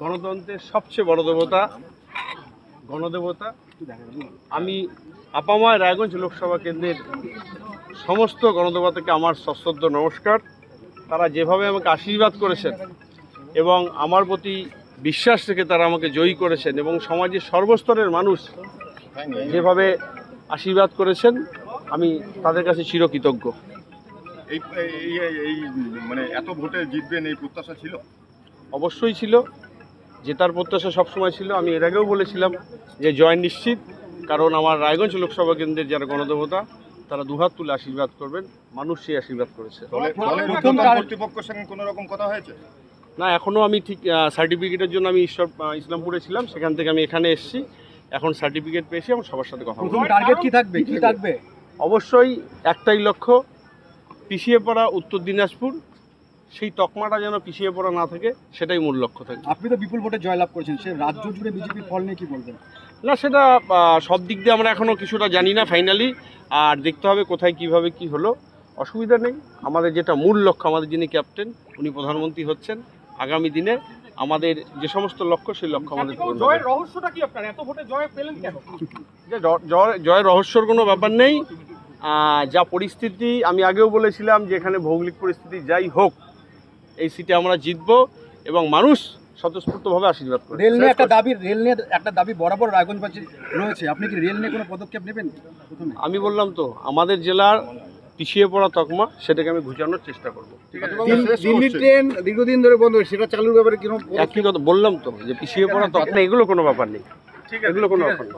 গণতন্ত্রের সবচেয়ে বড় দেবতা, গণদেবতা। আমি আপামায় রায়গঞ্জ লোকসভা কেন্দ্রের সমস্ত গণদেবতাকে আমার সশ্রদ্ধ নমস্কার। তারা যেভাবে আমাকে আশীর্বাদ করেছেন এবং আমার প্রতি বিশ্বাস থেকে তারা আমাকে জয়ী করেছেন এবং সমাজের সর্বস্তরের মানুষ যেভাবে আশীর্বাদ করেছেন, আমি তাদের কাছে চিরকৃতজ্ঞ। এই এই মানে এত ভোটে জিতবেন এই প্রত্যাশা ছিল? অবশ্যই ছিল। জেতার প্রত্যাশা সবসময় ছিল। আমি এর আগেও বলেছিলাম যে জয় নিশ্চিত কারণ আমার রায়গঞ্জ লোকসভা কেন্দ্রের যারা গণদেবতা তারা দুহাত তুলে আশীর্বাদ করবেন। মানুষ সেই আশীর্বাদ করেছে। কর্তৃপক্ষের সঙ্গে কোনো রকম কথা হয়েছে? না এখনও আমি ঠিক সার্টিফিকেটের জন্য আমি ঈশ্বর ইসলামপুরে ছিলাম। সেখান থেকে আমি এখানে এসেছি। এখন সার্টিফিকেট পেয়েছি। এবং সবার সাথে কথা টার্গেট কি থাকবে? কি থাকবে? অবশ্যই একটাই লক্ষ্য পিছিয়ে পড়া উত্তর দিনাজপুর সেই তকমাটা যেন পিছিয়ে পড়া না থাকে সেটাই মূল লক্ষ্য থাকে। আপনি তো বিপুল ভোটে জয়লাভ করেছেন সে রাজ্য জুড়ে বিজেপির ফল নিয়ে কী বলবেন? না সেটা সব দিক দিয়ে আমরা এখনও কিছুটা জানি না ফাইনালি আর দেখতে হবে কোথায় কীভাবে কি হলো। অসুবিধা নেই আমাদের যেটা মূল লক্ষ্য আমাদের যিনি ক্যাপ্টেন উনি প্রধানমন্ত্রী হচ্ছেন। আগামী দিনে আমাদের যে সমস্ত লক্ষ্য সেই লক্ষ্য আমাদের জয়ের রহস্যটা কি আপনার? এত ভোটে জয় পেলেন কেন? যে জয় জয় রহস্যর কোনো ব্যাপার নেই। যা পরিস্থিতি আমি আগেও বলেছিলাম যে এখানে ভৌগোলিক পরিস্থিতি যাই হোক এই সিটে আমরা জিতব এবং মানুষ স্বতঃস্ফূর্তভাবে আশীর্বাদ করে রেল নিয়ে একটা দাবি রেল নিয়ে একটা দাবি বরাবর রায়গঞ্জবাসী রয়েছে। আপনি কি রেল নিয়ে কোনো পদক্ষেপ নেবেন আমি বললাম তো আমাদের জেলার পিছিয়ে পড়া তকমা সেটাকে আমি ঘুচানোর চেষ্টা করব। দিল্লি ট্রেন দীর্ঘদিন ধরে বন্ধ সেটা চালুর ব্যাপারে কীরকম একই কথা বললাম তো যে পিছিয়ে পড়া তকমা এগুলো কোনো ব্যাপার নেই। এগুলো কোনো ব্যাপার নেই।